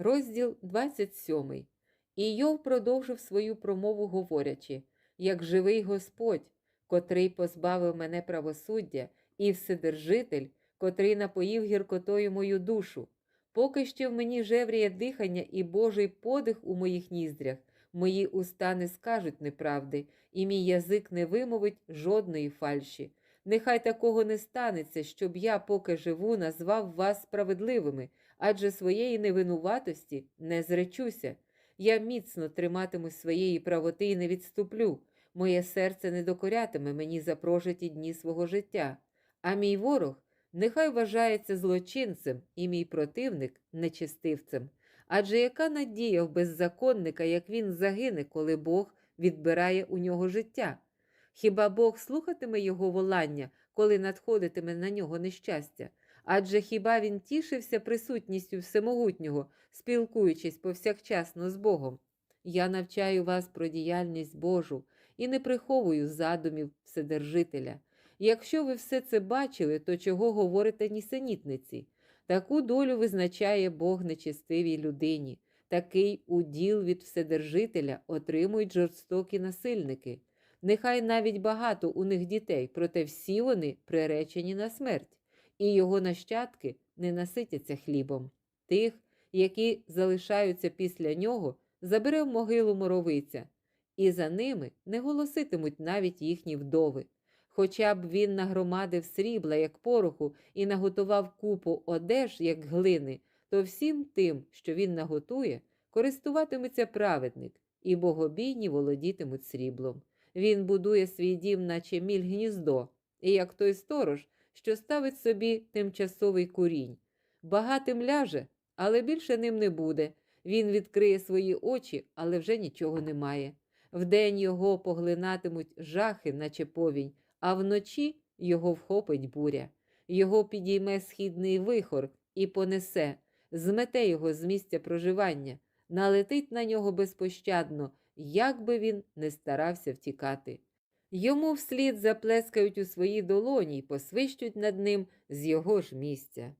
Розділ 27. І Йов продовжив свою промову, говорячи: як живий Господь, котрий позбавив мене правосуддя, і Вседержитель, котрий напоїв гіркотою мою душу. Поки ще в мені жевріє дихання і Божий подих у моїх ніздрях, мої уста не скажуть неправди, і мій язик не вимовить жодної фальші. Нехай такого не станеться, щоб я, поки живу, назвав вас справедливими, адже своєї невинуватості не зречуся. Я міцно триматиму своєї правоти і не відступлю. Моє серце не докорятиме мені за прожиті дні свого життя. А мій ворог нехай вважається злочинцем, і мій противник нечистивцем. Адже яка надія в беззаконника, як він загине, коли Бог відбирає у нього життя? Хіба Бог слухатиме його волання, коли надходитиме на нього нещастя? Адже хіба він тішився присутністю Всемогутнього, спілкуючись повсякчасно з Богом? Я навчаю вас про діяльність Божу і не приховую задумів Вседержителя. Якщо ви все це бачили, то чого говорите нісенітниці? Таку долю визначає Бог нечестивій людині. Такий уділ від Вседержителя отримують жорстокі насильники. Нехай навіть багато у них дітей, проте всі вони приречені на смерть, і його нащадки не наситяться хлібом. Тих, які залишаються після нього, забере в могилу моровиця, і за ними не голоситимуть навіть їхні вдови. Хоча б він нагромадив срібла, як пороху, і наготував купу одеж, як глини, то всім тим, що він наготує, користуватиметься праведник, і богобійні володітимуть сріблом. Він будує свій дім, наче міль гніздо, і як той сторож, що ставить собі тимчасовий курінь. Багатим ляже, але більше ним не буде. Він відкриє свої очі, але вже нічого немає. Вдень його поглинатимуть жахи, наче повінь, а вночі його вхопить буря. Його підійме східний вихор і понесе, змете його з місця проживання, налетить на нього безпощадно, як би він не старався втікати. Йому вслід заплескають у своїй долоні й посвищуть над ним з його ж місця.